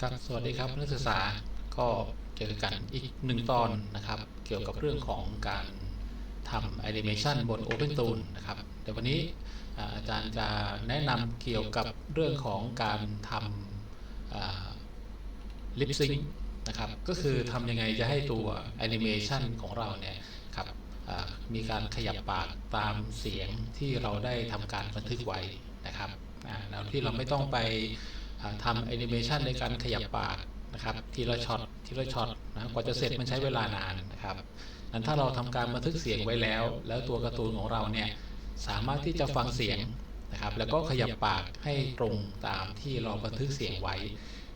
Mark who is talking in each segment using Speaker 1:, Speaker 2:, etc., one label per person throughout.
Speaker 1: ครับสวัสดีครับนักศึกษาก็เจอกันอีกหนึ่งตอนนะครับ เกี่ยวกับเรื่องของการทำแอนิเมชันบน OpenTool นะครับแต่วันนี้อ่าอาจารย์จะแนะนำเกี่ยวกับเรื่องของการทำลิปซิงนะครับก็คือทำยังไงจะให้ตัวแอนิเมชันของเราเนี่ยครับอ่ามีการขยับปากตามเสียงที่เราได้ทำการบันทึกไว้นะครับอ่าแล้วที่เราไม่ต้องไปอ่า ทำแอนิเมชันในการขยับปากนะครับทีละช็อตทีละช็อตนะกว่าจะเสร็จมันใช้เวลานานนะครับนั้นถ้าเราทำการบันทึกเสียงไว้แล้ว แล้วตัวการ์ตูนของเราเนี่ยสามารถที่จะฟังเสียงนะครับ แล้วก็ขยับปากให้ตรงตามที่เราบันทึกเสียงไว้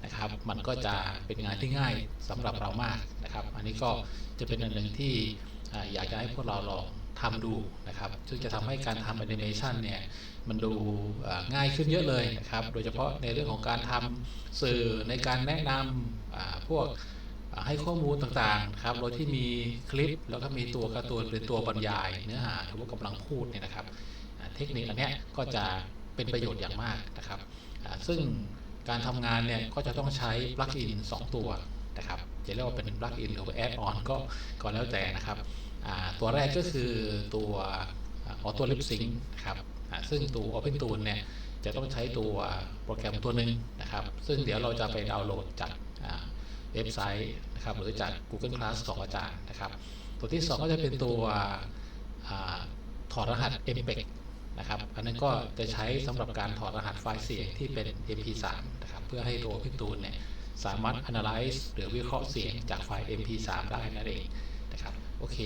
Speaker 1: นะครับ มันก็จะเป็นงานที่ง่ายสำหรับเรามากนะครับ อันนี้ก็จะเป็นอันหนึ่งที่อ่าอยากจะให้พวกเราลอง ทำดูนะครับซึ่งจะทำให้การทำแอนิเมชันเนี่ยมันดูอ่าง่ายขึ้นเยอะเลยนะครับ โดยเฉพาะในเรื่องของการทำสื่อในการแนะนำอ่าพวกอ่าให้ข้อมูลต่างๆนะครับ โดยที่มีคลิปแล้วก็มีตัวการ์ตูนหรือตัวบรรยายเนื้อหาหรือว่ากำลังพูดเนี่ยนะครับอ่าเทคนิคอันเนี้ยก็จะเป็นประโยชน์อย่างมากนะครับอ่าซึ่งการทำงานเนี่ยก็จะต้องใช้ปลั๊กอิน2 ตัวนะครับ จะเรียกว่าเป็นปลั๊กอินหรือว่าแอดออนก็ก็แล้วแต่นะครับอ่า ตัวแรกก็คือตัวออโต้ลิปซิงครับซึ่งตัว OpenTool เนี่ยจะต้องใช้ตัวโปรแกรมตัวหนึ่งนะครับ ซึ่งเดี๋ยวเราจะไปดาวน์โหลดจากเว็บไซต์นะครับหรือจาก Google Class ของอาจารย์นะครับ ตัวที่ 2 ก็จะเป็นตัวอถอดรหัส MPEG นะครับ อันนั้นก็จะใช้สำหรับการถอดรหัสไฟล์เสียงที่เป็น MP3 นะครับเพื่อให้ตัว OpenTool เนี่ยสามารถ analyze หรือวิเคราะห์เสียงจากไฟล์ MP3 ได้นั่นเอง โอเค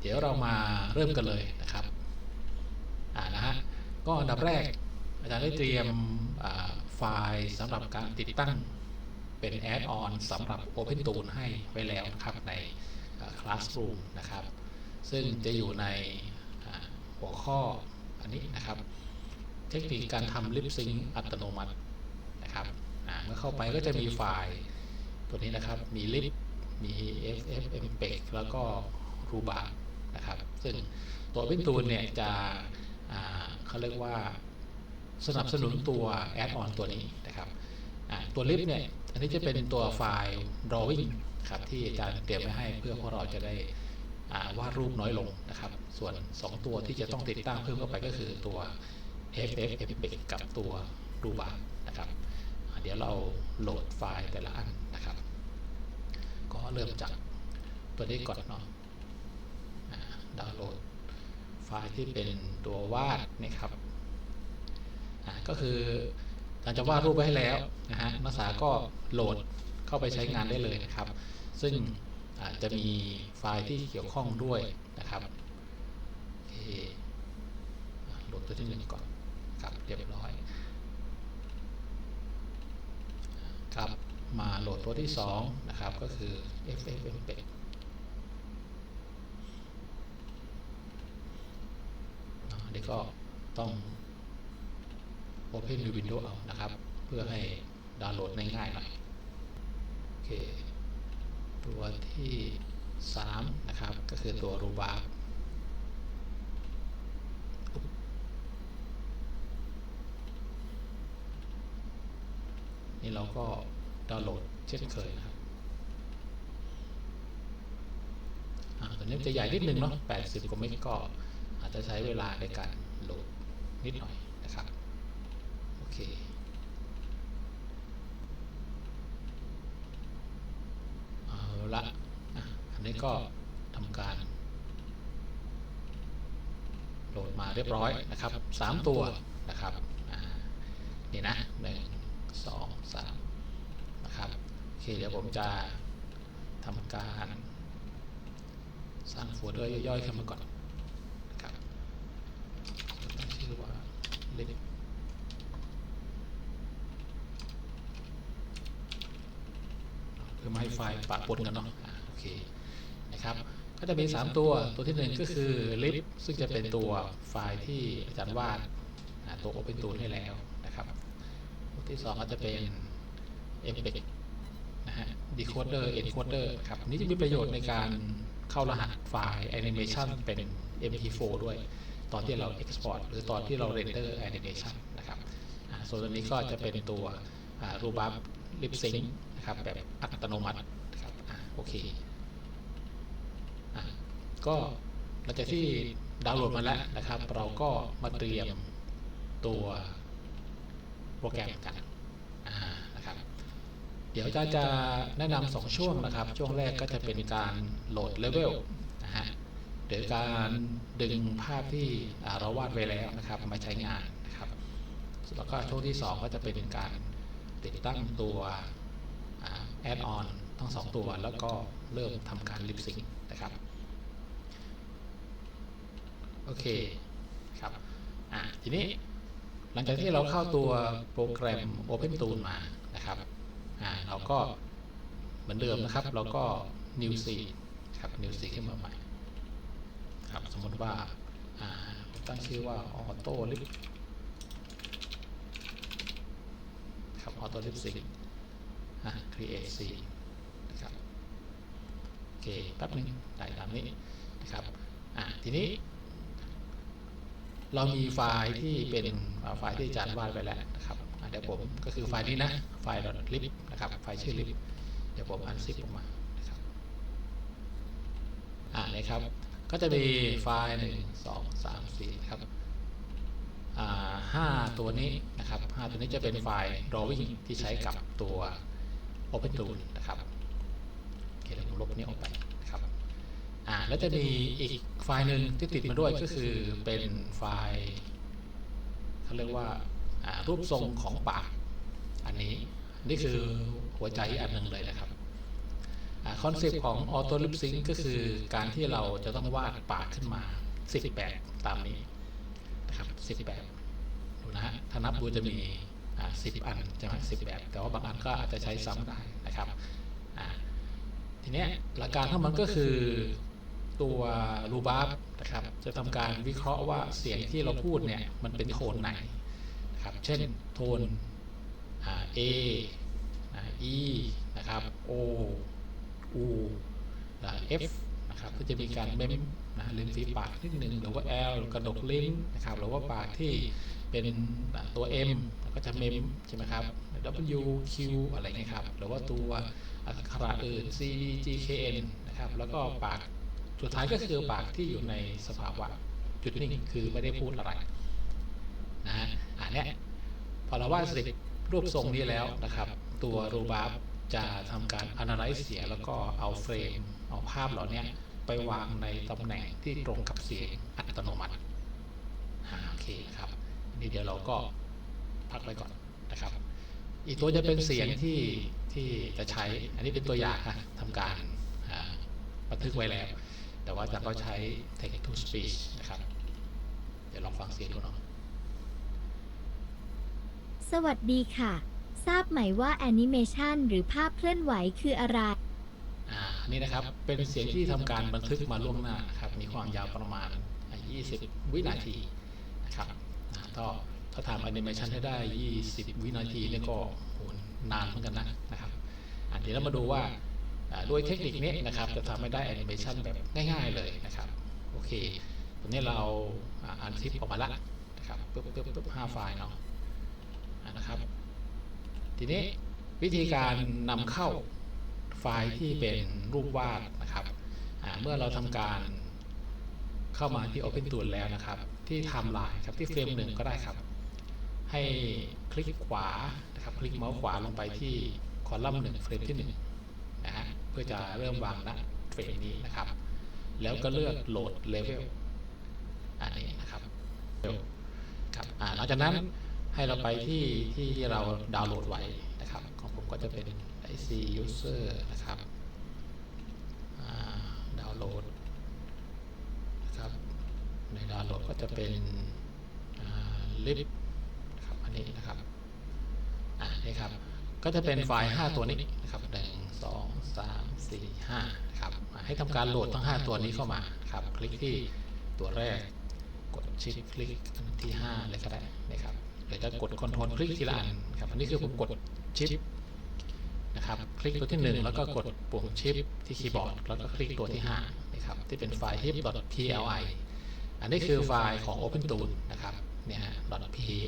Speaker 1: เดี๋ยวเรามาเริ่มกันเลยนะครับอ่านะฮะก็อันดับแรกอาจารย์ได้เตรียมไฟล์สำหรับการติดตั้งเป็นแอดออนสำหรับ OpenTool ให้ไว้แล้วนะครับในอ่า Classroom นะครับ ซึ่งจะอยู่ในหัวข้ออันนี้นะครับ เทคนิคการทำลิปซิงอัตโนมัตินะครับเมื่อเข้าไปก็จะมีไฟล์ตัวนี้นะครับ มีลิปมี FFmpeg แล้วก็ ครูบานะครับ ซึ่งตัววินตูนเนี่ยจะเขาเรียกว่าสนับสนุนตัวแอดออนตัวนี้นะครับตัวลิฟเนี่ยอันนี้จะเป็นตัวไฟล์ drawing ครับที่อาจารย์เตรียมไว้ให้เพื่อพวกเราจะได้วาดรูปน้อยลงนะครับ ส่วน 2 ตัวที่จะต้องติดตั้งเพิ่มเข้าไปก็คือตัว FFmpeg กับตัวรูบานะครับ เดี๋ยวเราโหลดไฟล์แต่ละอันนะครับ ก็เริ่มจากตัวนี้ก่อนเนาะ ดาวน์โหลดไฟล์ที่เป็นตัววาดนะครับก็คือเราจะวาดรูปไว้ให้แล้วนะฮะนักศึกษาก็โหลดเข้าไปใช้งานได้เลยนะครับ ซึ่งจะมีไฟล์ที่เกี่ยวข้องด้วยนะครับโหลดตัวที่หนึ่งก่อนครับเรียบร้อยครับมาโหลดตัวที่สองนะครับก็คือ FFmpeg อั นนี้ก็ต้อง Open New Window เอานะครับ เพื่อให้ดาวน์โหลดง่ายๆหน่อย โอเค ตัวที่ 3 นะครับ ก็คือตัวรูบาร์นี่เราก็ดาวน์โหลดเช่นเคยนะครับอ่าตัวนี้จะใหญ่นิดนึงเนาะ80กว่าเมกก็ จจะใช้เวลาในการโหลดนิดหน่อยนะครับ โอเค เอาละอันนี้ก็ทำการ โหลดมาเรียบร้อยนะครับสามตัวนะครับนี่นะหนึ่งสองสามนะครับโอเคเดี๋ยวผมจะทำการสร้างโฟลเดอร์ย่อยๆขึ้นมาก่อน ชื่อว่าเล็กเพื่อไม่ให้ไฟล์ปะปนกันเนาะโอเคนะครับก็จะมี 3 ตัวตัวที่ 1 ก็คือ lib ซึ่งจะเป็นตัวไฟล์ที่อาจารย์วาดตัว open tool ให้แล้วนะครับตัวที่ 2 ก็จะเป็น mpeg นะฮะ decoder encoder ครับอันนี้จะมีประโยชน์ในการเข้ารหัสไฟล์ animation เป็น mp4 ด้วย ตอนที่เรา export หรือตอนที่เรา render animation นะครับส่วนตัวนี้ก็จะเป็นตัวรูบับลิปซิงนะครับแบบอัตโนมัตินะครับโอเคก็หลังจากที่ดาวน์โหลดมาแล้วนะครับ เราก็มาเตรียมตัวโปรแกรมกันนะครับ เดี๋ยวจะจะแนะนำสองช่วงนะครับ ช่วงแรกก็จะเป็นการโหลดเลเวล โดยการดึงภาพที่เราวาดไว้แล้วนะครับมาใช้งานนะครับ แล้วก็ช่วงที่ 2 ก็จะเป็นการติดตั้งตัวแอดออนทั้งสองตัว แล้วก็เริ่มทำการลิปซิงนะครับโอเคครับอะทีนี้หลังจากที่เราเข้าตัวโปรแกรม OpenTool มานะครับอ่าเราก็เหมือนเดิมนะครับ เราก็ New Seed ครับ New Seed ขึ้นมาใหม่ ว่าตั้งชื่อว่า Auto Lip ครับ Auto Lip Sync อ่า create นะครับโอเคแป๊บนึงได้ตามนี้นะครับอ่าทีนี้ เรามีไฟล์ที่เป็นไฟล์ที่อาจารย์วาดไปแล้วนะครับเดี๋ยวผมก็คือไฟล์นี้นะ ไฟล์ .lib นะครับไฟล์ชื่อ lib เดี๋ยวผมอันซิปออกมานะครับอ่านะครับ ก็จะมีไฟล์หนึ่งสองสามสี่ครับอ่าห้าตัวนี้นะครับห้าตัวนี้จะเป็นไฟล์ drawing ที่ใช้กับตัว OpenTool นะครับโอเคเดี๋ยวผมลบนี้ออกไปนะครับอ่าแล้วจะมีอีกไฟล์หนึ่งที่ติดมาด้วยก็คือเป็นไฟล์เขาเรียกว่าอ่ารูปทรงของปากอันนี้นี่คือหัวใจอันหนึ่งเลยนะครับ คอนเซปต์ของ Auto Lip Sync ก็คือการที่เราจะต้องวาดปากขึ้นมา 10 แบบตามนี้นะครับ10 แบบดูนะฮะถ้านับดูจะมี 10 อันใช่ไหม10 แบบ แต่ว่าบางอันก็อาจจะใช้ซ้ำได้นะครับทีนี้หลักการของมันก็คือตัวรูบาร์นะครับจะทำการวิเคราะห์ว่าเสียงที่เราพูดเนี่ยมันเป็นโทนไหนนะครับเช่นโทนอ่า A นะ E นะครับ O U นะ F นะครับก็จะมีการเม้มนะลิ้นฝีปากนิดหนึ่งหรือว่า L กระดกลิ้นนะครับหรือว่าปากที่เป็นตัว M ก็จะเมมใช่ไหมครับ W Q อะไรเงี้ยครับหรือว่าตัวอักขระอื่น C D G K N นะครับแล้วก็ปากสุดท้ายก็คือปากที่อยู่ในสภาวะจุดนิ่งคือไม่ได้พูดอะไรนะฮะอันนี้พอเราวาดเสร็จรูปทรงนี้แล้วนะครับ ตัวรูบาร์ จะทำการ analyze เสียงแล้วก็เอาเฟรม เอาภาพเหล่านี้ไปวางในตำแหน่งที่ตรงกับเสียงอัตโนมัติโอเคครับนี่เดี๋ยวเราก็พักไว้ก่อนนะครับ อีกตัวจะเป็นเสียงที่ที่จะใช้ อันนี้เป็นตัวอย่างนะทำการบันทึกไว้แล้ว แต่ว่าจารย์ก็ใช้ text to speech นะครับ เดี๋ยวลองฟังเสียงดูเนาะ
Speaker 2: สวัสดีค่ะ ราบไหมว่าแอนิเมชันหรือภาพเคลื่อนไหวคืออะไร
Speaker 1: อ่านี่นะครับ เป็นเสียงที่ทำการบันทึกมาล่วงหน้านะครับ มีความยาวประมาณ 20 วินาทีนะครับอ่าก็ถ้าทำแอนิเมชันให้ได้ 20 วินาทีนี่ก็โหนานเหมือนกันนะนะครับอ่าเดี๋ยวเรามาดูว่าอ่าด้วยเทคนิคนี้นะครับ จะทำให้ได้แอนิเมชันแบบง่ายๆเลยนะครับ โอเคตอนนี้เราอ่าอันคลิปออกมาแล้วนะครับปึ๊บปึ๊บปึ๊บห้าไฟล์เนาะอ่านะครับ ทีนี้วิธีการนำเข้าไฟล์ที่เป็นรูปวาดนะครับ เมื่อเราทำการเข้ามาที่ OpenTool แล้วนะครับ ที่ไทม์ไลน์ครับที่เฟรมหนึ่งก็ได้ครับ ให้คลิกขวานะครับ คลิกเมาส์ขวาลงไปที่คอลัมน์หนึ่งเฟรมที่หนึ่งนะฮะเพื่อจะเริ่มวางณเฟรมนี้นะครับ แล้วก็เลือกโหลดเลเวลอันนี้นะครับครับหลังจากนั้น ให้เราไปที่ที่ที่เราดาวน์โหลดไว้นะครับ ของผมก็จะเป็น IC user นะครับอ่าดาวน์โหลดนะครับในดาวน์โหลดก็จะเป็นลิฟครับอันนี้นะครับอ่านี่ครับก็จะเป็นไฟล์ 5 ตัวนี้นะครับหนึ่งสองสามสี่ห้าครับอ่าให้ทำการโหลดทั้ง 5 ตัวนี้เข้ามาครับ คลิกที่ตัวแรก กดชิปคลิกอันที่ 5 เลยก็ได้นะครับ หรือจะกดคอนโทรลคลิกทีละอันครับอันนี้คือผมกดชิปนะครับคลิกตัวที่ 1 แล้วก็กดปุ่มชิปที่คีย์บอร์ด แล้วก็คลิกตัวที่5นะครับที่เป็นไฟล์ hip.pli อันนี้คือไฟล์ของ OpenTool นะครับเนี่ยฮะ .pli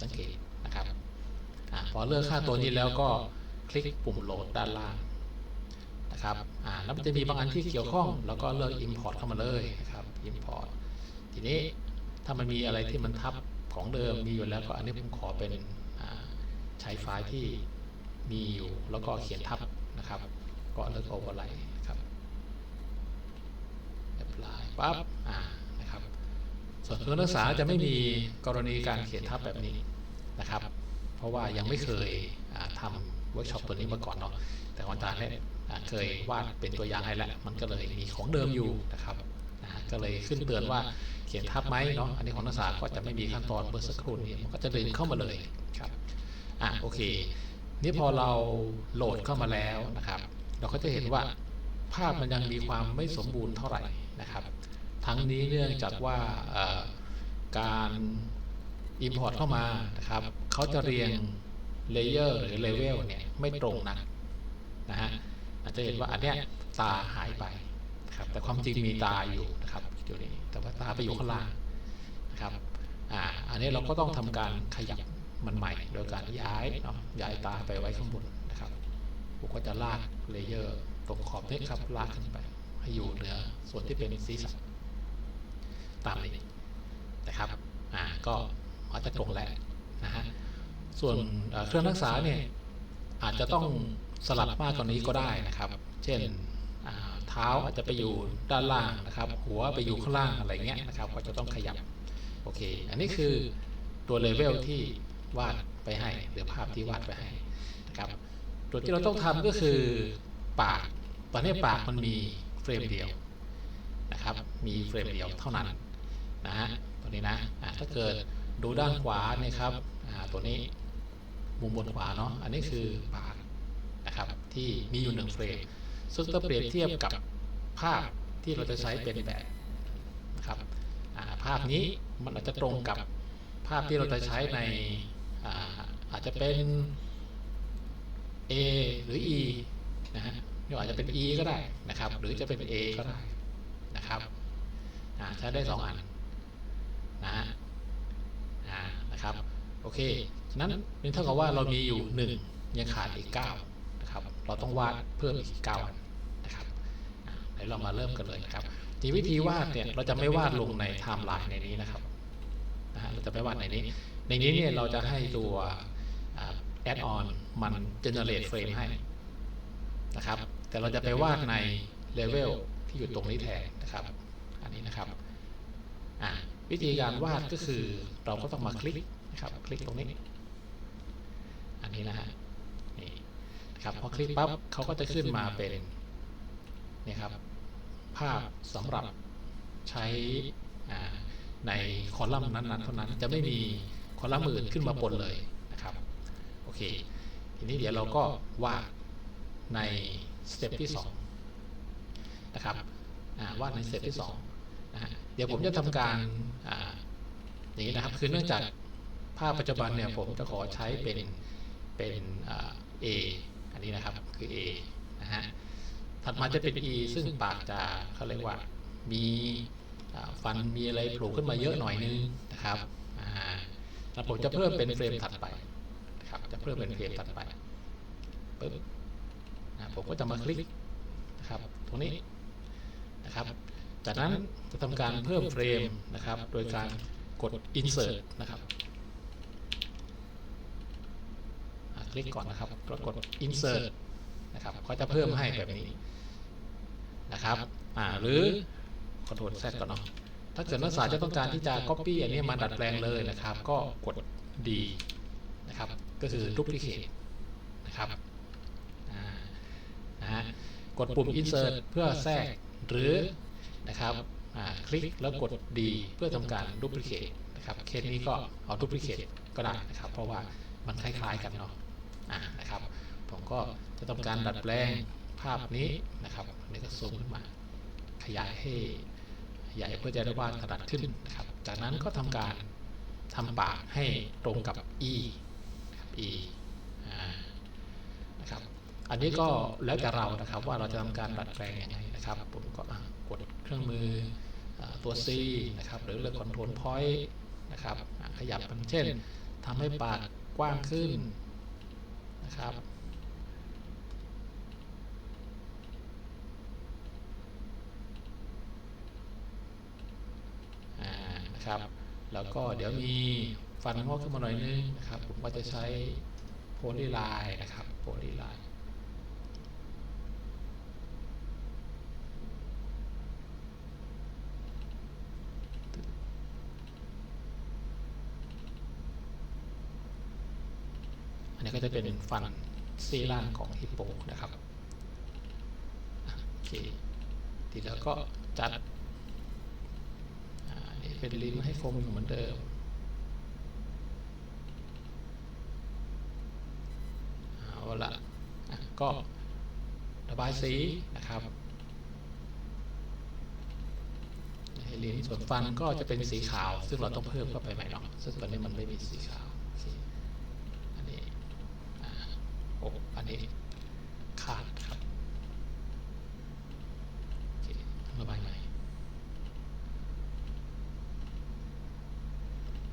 Speaker 1: สังเกตนะครับอพอเลือกค่าตัวนี้แล้วก็คลิกปุ่มโหลดด้านล่างนะครับอ่าแล้วมันจะมีบางอันที่เกี่ยวข้อง แล้วก็เลือก Import เข้ามาเลยนะครับ Import ทีนี้ถ้ามันมีอะไรที่มันทับ ของเดิมมีอยู่แล้วก็อันนี้ผมขอเป็นอ่าใช้ไฟล์ที่มีอยู่แล้วก็เขียนทับนะครับก็เลือก Overlay ครับ Apply ปั๊บอ่านะครับส่วนเครื่องนักศึกษาจะไม่มีกรณีการเขียนทับแบบนี้นะครับ เพราะว่ายังไม่เคยอ่าทำเวิร์กช็อปตัวนี้มาก่อนเนาะแต่ของอาจารย์เนี่ยอ่าเคยวาดเป็นตัวอย่างให้แล้วมันก็เลยมีของเดิมอยู่นะครับนะฮะก็เลยขึ้นเตือนว่า เขียนทับไหมเนาะอันนี้ของนักศึกษาก็จะไม่มีขั้นตอนเมื่อสักครู่นี้มันก็จะดึงเข้ามาเลยครับอะโอเค นี่พอเราโหลดเข้ามาแล้วนะครับ เราก็จะเห็นว่าภาพมันยังมีความไม่สมบูรณ์เท่าไหร่นะครับ ทั้งนี้เนื่องจากว่าเอ่อการ Import เข้ามานะครับเขาจะเรียงเลเยอร์หรือเลเวลเนี่ยไม่ตรงนะนะฮะอาจจะเห็นว่าอันเนี้ยตาหายไป นะครับแต่ความจริงมีตาอยู่นะครับอยู่นี่แต่ว่าตาไปอยู่ข้างล่างนะครับอ่าอันนี้เราก็ต้องทำการขยับมันใหม่ โดยการย้ายเนาะย้ายตาไปไว้ข้างบนนะครับผมก็จะลากเลเยอร์ตรงขอบนี้ครับลากขึ้นไป ให้อยู่เหนือส่วนที่เป็นศีรษะตามนี้นะครับอ่าก็อาจจะตรงแล้วนะฮะส่วนเครื่องรักษาเนี่ยอาจจะต้องสลับมากกว่านี้ก็ได้นะครับ เช่น เท้าอาจจะไปอยู่ด้านล่างนะครับ หัวไปอยู่ข้างล่างอะไรเงี้ยนะครับ ก็จะต้องขยับโอเค อันนี้คือตัวเลเวลที่วาดไปให้หรือภาพที่วาดไปให้นะครับตัวที่เราต้องทำก็คือปากตอนนี้ปากมันมีเฟรมเดียวนะครับ มีเฟรมเดียวเท่านั้นนะฮะตัวนี้นะถ้าเกิดดูด้านขวาเนี่ยครับตัวนี้มุมบนขวาเนาะอันนี้คือปากนะครับที่มีอยู่หนึ่งเฟรม ซึ่งถ้าเปรียบเทียบกับภาพที่เราจะใช้เป็นแบบนะครับภาพนี้มันอาจจะตรงกับภาพที่เราจะใช้ในอาอาจจะเป็น A หรือ E นะฮะหรืออาจจะเป็น E ก็ได้นะครับ หรือจะเป็น A ก็ได้นะครับอ่าใช้ได้สองอันนะฮะนะครับโอเคนั้นนี่เท่ากับว่าเรามีอยู่ 1 ยังขาดอีก 9 นะครับ เราต้องวาดเพิ่มอีก 9 อันนะครับอ่าเดี๋ยวเรามาเริ่มกันเลยนะครับทีวิธีวาดเนี่ยเราจะไม่วาดลงในไทม์ไลน์ในนี้นะครับนะฮะเราจะไม่วาดในนี้ ในนี้เนี่ยเราจะให้ตัวแอดออนมัน generate frame ให้นะครับ แต่เราจะไปวาดในเลเวลที่อยู่ตรงนี้แทนนะครับ อันนี้นะครับอ่าวิธีการวาดก็คือเราก็ต้องมาคลิกนะครับ คลิกตรงนี้ อันนี้นะฮะนี่นะครับพอคลิกปั๊บเขาก็จะขึ้นมาเป็นนี่ครับ ภาพสำหรับใช้ในคอลัมน์นั้นๆเท่านั้นจะไม่มีคอลัมน์อื่นขึ้นมาปนเลยนะครับโอเคทีนี้เดี๋ยวเราก็วาดในสเต็ปที่2นะครับวาดในสเต็ปที่2นะฮะเดี๋ยวผมจะทำการอย่างนี้นะครับคือเนื่องจากภาพปัจจุบันเนี่ยผมจะขอใช้เป็นเป็นอ A อันนี้นะครับคือ A นะฮะ ถัดมาจะเป็น E ซึ่งปากจะเขาเรียกว่ามีฟันมีอะไรโผล่ขึ้นมาเยอะหน่อยนึงนะครับอ่าแล้วผมจะเพิ่มเป็นเฟรมถัดไปนะครับจะเพิ่มเป็นเฟรมถัดไปปึ๊บนะผมก็จะมาคลิกนะครับ ตรงนี้นะครับ จากนั้นจะทำการเพิ่มเฟรมนะครับ โดยการกด insert นะครับคลิกก่อนนะครับแล้วกด insert นะครับเขาจะเพิ่มให้แบบนี้ นะครับอ่าหรือ control z ก่อนเนาะถ้าเกิดนักศึกษาจะต้องการที่จะ copy อันนี้มาดัดแปลงเลยนะครับ ก็กด D นะครับ ก็คือ duplicate นะครับอ่านะฮะกดปุ่ม insert เพื่อแทรกหรือนะครับอ่าคลิกแล้วกด D เพื่อทำการ duplicate นะครับเคสนี้ก็เอา duplicate ก็ได้นะครับ เพราะว่ามันคล้ายๆกันเนาะอ่านะครับ ผมก็จะทำการดัดแปลง ภาพนี้นะครับนี่ก็ซูมขึ้นมา ขยายให้ใหญ่เพื่อจะได้วาดถนัดขึ้นนะครับ จากนั้นก็ทำการทำปากให้ตรงกับ e นะครับ e นะครับ อันนี้ก็แล้วแต่เรานะครับว่าเราจะทำการดัดแปลงยังไงนะครับ ผมก็กดเครื่องมือตัว C นะครับ หรือเลือก Control Point นะครับ ขยับมันเช่นทำให้ปากกว้างขึ้นนะครับ อ่า นะครับ แล้วก็เดี๋ยวมีฟันงอกขึ้นมาหน่อยนึงนะครับ ผมก็จะใช้โพลีไลน์นะครับโพลีไลน์อันนี้ก็จะเป็นฟันซี่ล่างของฮิปโปนะครับอะโอเคทีแล้วก็จัดอ่านี่ เป็นลิ้นให้คงอยู่เหมือนเดิม เอาละะก็ระบายสีนะครับให้ลิ้นส่วนฟันก็จะเป็นสีขาว ซึ่งเราต้องเพิ่มเข้าไปใหม่เนาะซึ่งตอนนี้มันไม่มีสีขาวอันนี้อโอ้อันนี้ขาดครับระบายใหม่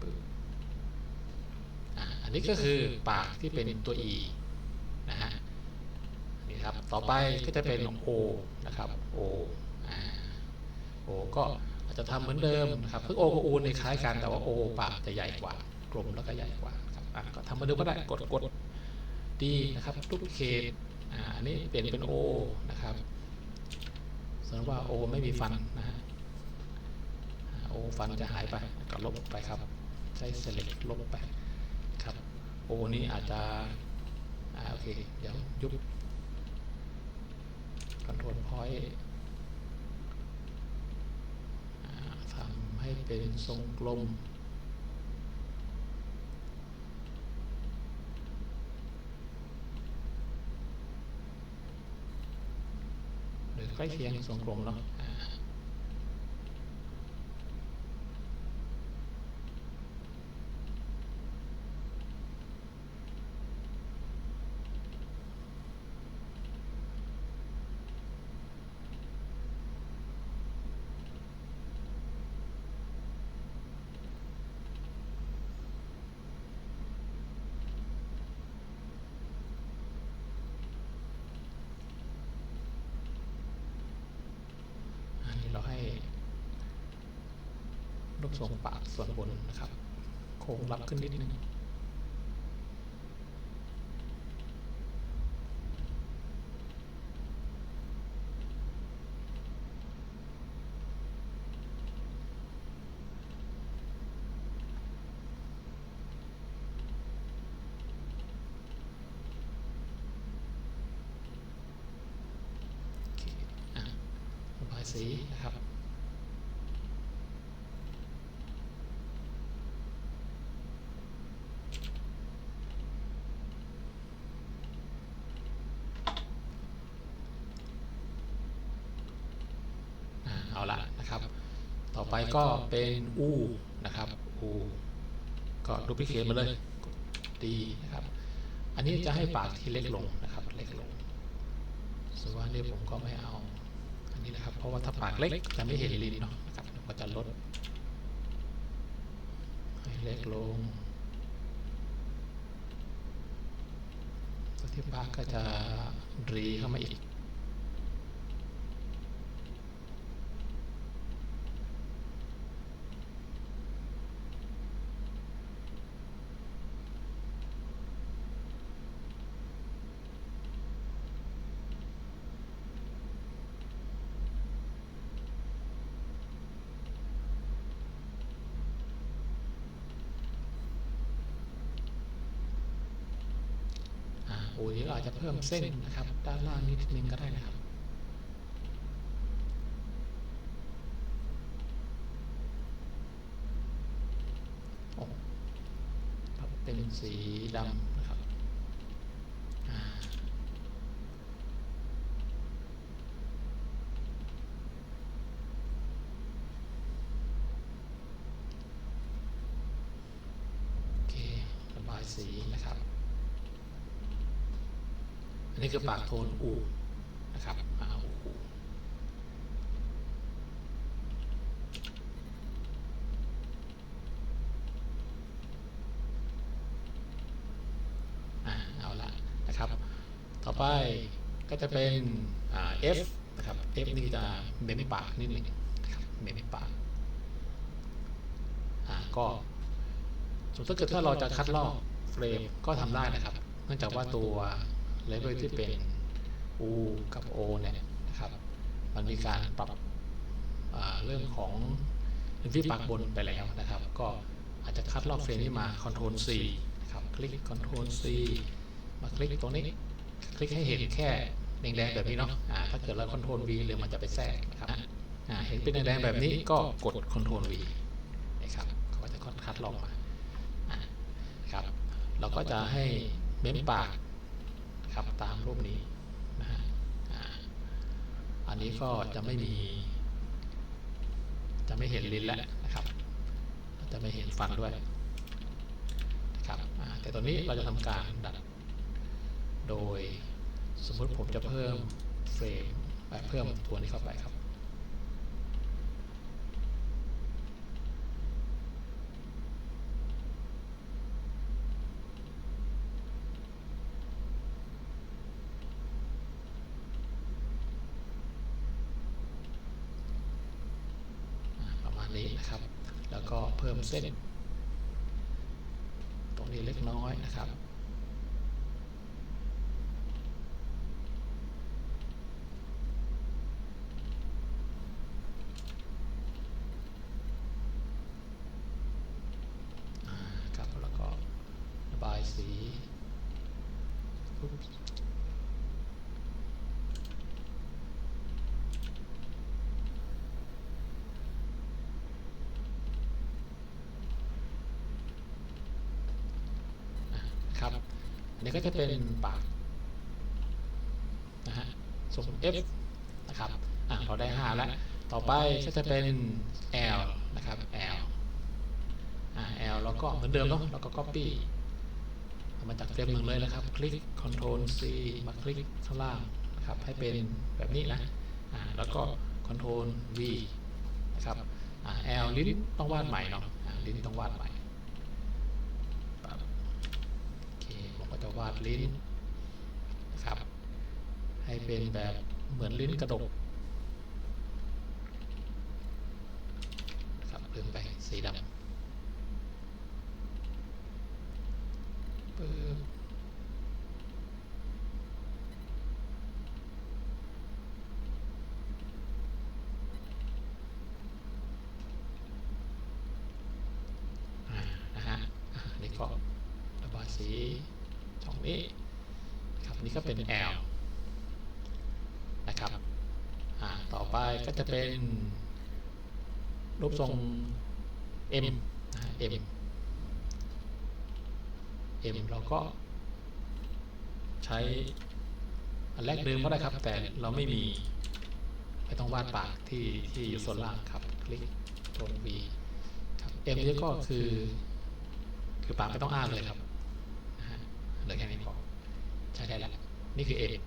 Speaker 1: ปึ๊บอะอั นนี้ก็คือปากที่เป็นตัว E นะฮะนี่ครับต่อไปก็จะเป็น O นะครับ O อ่า O ก็อาจจะทำเหมือนเดิมนะครับซึ่ง O กับ U ในคล้ายกันแต่ว่า O ปากจะใหญ่กว่ากลมแล้วก็ใหญ่กว่าครับอะก็ทำเหมือนเดิมก็ได้กดกดดีนะครับทุกเคสอ่าอันนี้เปลี่ยนเป็น O นะครับสมมติว่า O ไม่มีฟันนะฮะโอฟันจะหายไปก็ลบไปครับ ใช้ select ลบไป โอ้นี้อาจจะอ่าโอเคเดี๋ยวยุบ control point อ่าทำให้เป็นทรงกลม หรือใกล้เคียงทรงกลมเนาะอ่า อันนี้ เราให้รูปทรงปากส่วนบนนะครับ โค้งรับขึ้นนิดนึงโอเคอะระบายสีนะครับ อ่าเอาละนะครับ ต่อไป ก็เป็นอูนะครับอูก็ดูพิเคทมาเลยดดีนะครับ อันนี้จะให้ปากที่เล็กลงนะครับ เล็กลงส่วนว่านี่ผมก็ไม่เอา อันนี้นะครับ เพราะว่าถ้าปากเล็กจะไม่เห็นลิ้นเนาะนะครับก็จะลดให้เล็กลงตัวที่ปากก็จะรีเข้ามาอีก อ่าโอ้ย เพิ่มเส้นนะครับ ด้านล่างนิดนึงก็ได้นะครับเป็นสีดำนะครับอ่าโอเค ระบายสีนะครับ อั นนี้คือปากโทนอูนะครับอ่าอูอูอ่าเอาละนะครับ ต่อไปก็จะเป็นอ่า F นะครับ F นี่จะเมมปากนิดหนึงนะครับเมมปากอ่าก็ส่วนถ้าเกิดถ้าเราจะคัดลอกเฟรมก็ทำได้นะครับ เนื่องจากว่าตัว เลเวลที่เป็น U กับ O เนี่ยนะครับมันมีการปรับเรื่องของพื้นที่ปากบนไปแล้วนะครับ ก็อาจจะคัดลอกเฟรมนี้มา Ctrl C นะครับคลิก Ctrl C มาคลิกตรงนี้ คลิกให้เห็นแค่แดงๆแบบนี้เนาะอ่าถ้าเกิดเรา Ctrl V หรือมันจะไปแทรกนะครับอ่าเห็นเป็นแดงๆแบบนี้ก็กด Ctrl V นะครับเขาก็จะคัดลอกมาอ่าครับเราก็จะให้เม้มปาก ครับตามรูปนี้นะฮะอันนี้ก็จะไม่มี จะไม่เห็นลิ้นแล้วนะครับ จะไม่เห็นฟันด้วยนะครับแต่ตอนนี้เราจะทำการดัด โดยสมมติผมจะเพิ่มเฟรมเพิ่มตัวนี้เข้าไปครับ อ่าประมาณนี้นะครับ แล้ว ก็เพิ่มเส้น ตรงนี้เล็กน้อยนะครับ อ่าครับแล้วก็ระบายสีอุ๊บอ่าครับอั นี้ก็จะเป็นปากนะฮะส่ง F นะครับอ่าเราได้ 5 แล้ว ต่อไปก็จะเป็น L นะครับ L อ่า L แล้วก็เหมือนเดิมเนาะแล้วก็ Copy มาจากเฟรมหนึ่งเลยนะครับ คลิก Ctrl C มาคลิกข้างล่างนะครับให้เป็นแบบนี้นะอ่าแล้วก็ Ctrl V นะครับอ่า L ลิ้นต้องวาดใหม่เนาะอ่าลิ้นต้องวาดใหม่ปั๊บโอเคผมก็จะ วาดลิ้นนะครับ ให้เป็นแบบเหมือนลิ้นกระดกนะครับเพิ่มไปสีดำ ปึ๊บอ่านะฮะอ่าอันนี่ก็ระบายสีช่องนี้ครับอั นนี่ก็เป็น L นะครับต่อไปก็จะเป็น รูปทรง M นะ M M เราก็ใช้อันแรกเดิมก็ได้ครับ แต่เราไม่มีไม่ต้องวาดปากที่ที่อยู่ส่วนล่างครับ คลิกตัว V ครับ M นี่ก็คือ คือปากไม่ต้องอ้าเลยครับนะฮะเหลือแค่นี้พอใช้ได้แล้ว นี่คือ M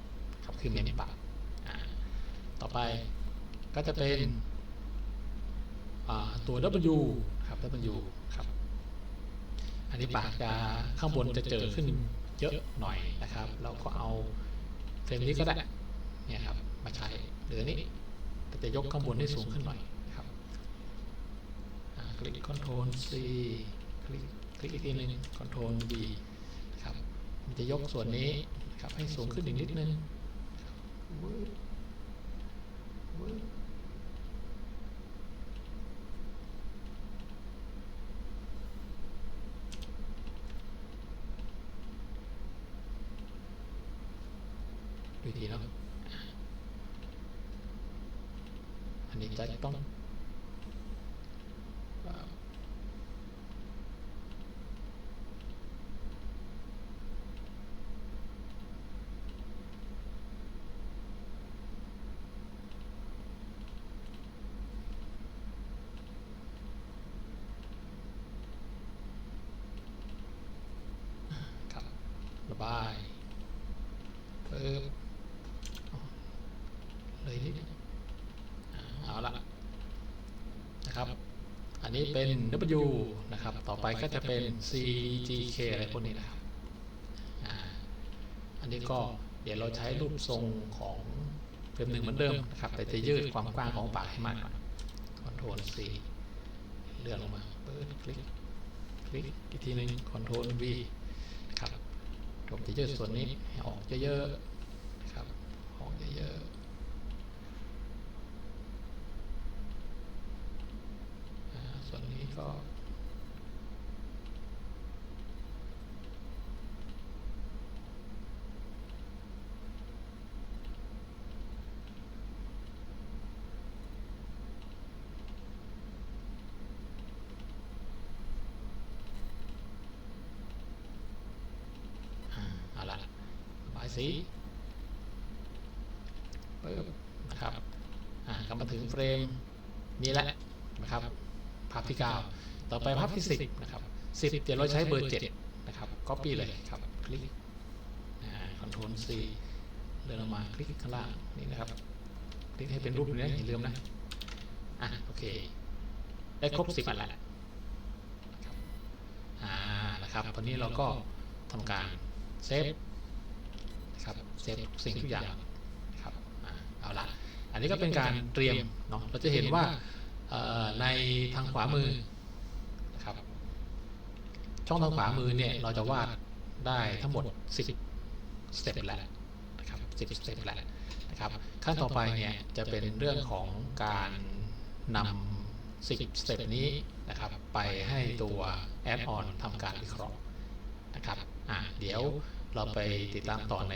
Speaker 1: ครับคือเมมปากต่อไปก็จะเป็นตัว W ครับ W ครับ อันนี้ปากจะข้างบนจะเจอขึ้นเยอะหน่อยนะครับ เราก็เอาเฟรมนี้ก็ได้เนี่ยครับมาใช้หรือนนี้แต่จะยกข้างบนให้สูงขึ้นหน่อยครับคลิก Ctrl C คลิกคลิกอีกทีหนึง Ctrl V ครับ มันจะยกส่วนนี้น ครับ ให้สูงขึ้นอีกนิดนึงครับวืดวืดดูดีเนาะอันนี้จะต้องเอ่อครับระบายเพิ่มเลยนิดนึงอ่าเอาละนะครับ อั นนี้เป็น W นะครับ ต่อไปก็จะเป็น C G K อะไรพวกนี้นะครับอันนี้ก็เดี๋ยวเราใช้รูปทรงของเฟรมหนึ่งเหมือนเดิมนะครับ แต่จะยืดความกว้างของปากให้มากหน่อย Ctrl C เลื่อนลงมาเปิดคลิก คลิกอีกทีหนึ่ง Ctrl V ครับผมจะยืดส่วนนี้ให้ออกเยอะๆนะครับออกเยอะๆอ่า ส่วนนี้ก็อ่าเอาละระบายสีปึ๊บนะครับอ่ากลับมาถึงเฟรมนี้แล้วนะครับภาพ ที่ 9 ต่อไปภาพที่ 10 นะครับ 10 เดี๋ยวเราใช้เบอร์ 7 นะครับ copy เลยครับ คลิกอ่า Ctrl C เลื่อนลงมาคลิกข้างล่างนี่นะครับ คลิกให้เป็นรูปนี้นะอย่าลืมนะ อะโอเค ได้ครบ10อันแล้วอ่านะครับตอนนี้เราก็ทำการเซฟนะครับเซฟสิ่งทุกอย่างนะครับอ่าเอาละอันนี้ก็เป็นการเตรียมเนาะเราจะเห็นว่าเอ่อ ในทางขวามือนะครับ ช่องทางขวามือเนี่ยเราจะวาดได้ทั้งหมด 10 สเต็ปแล้วนะครับ10สเต็ปแล้วนะครับ ขั้นต่อไปเนี่ยจะเป็นเรื่องของการนำ10สเต็ปนี้นะครับ ไปให้ตัวแอดออนทำการวิเคราะห์นะครับ อะเดี๋ยวเราไปติดตามต่อใน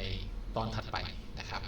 Speaker 1: ตอนถัดไปนะครับ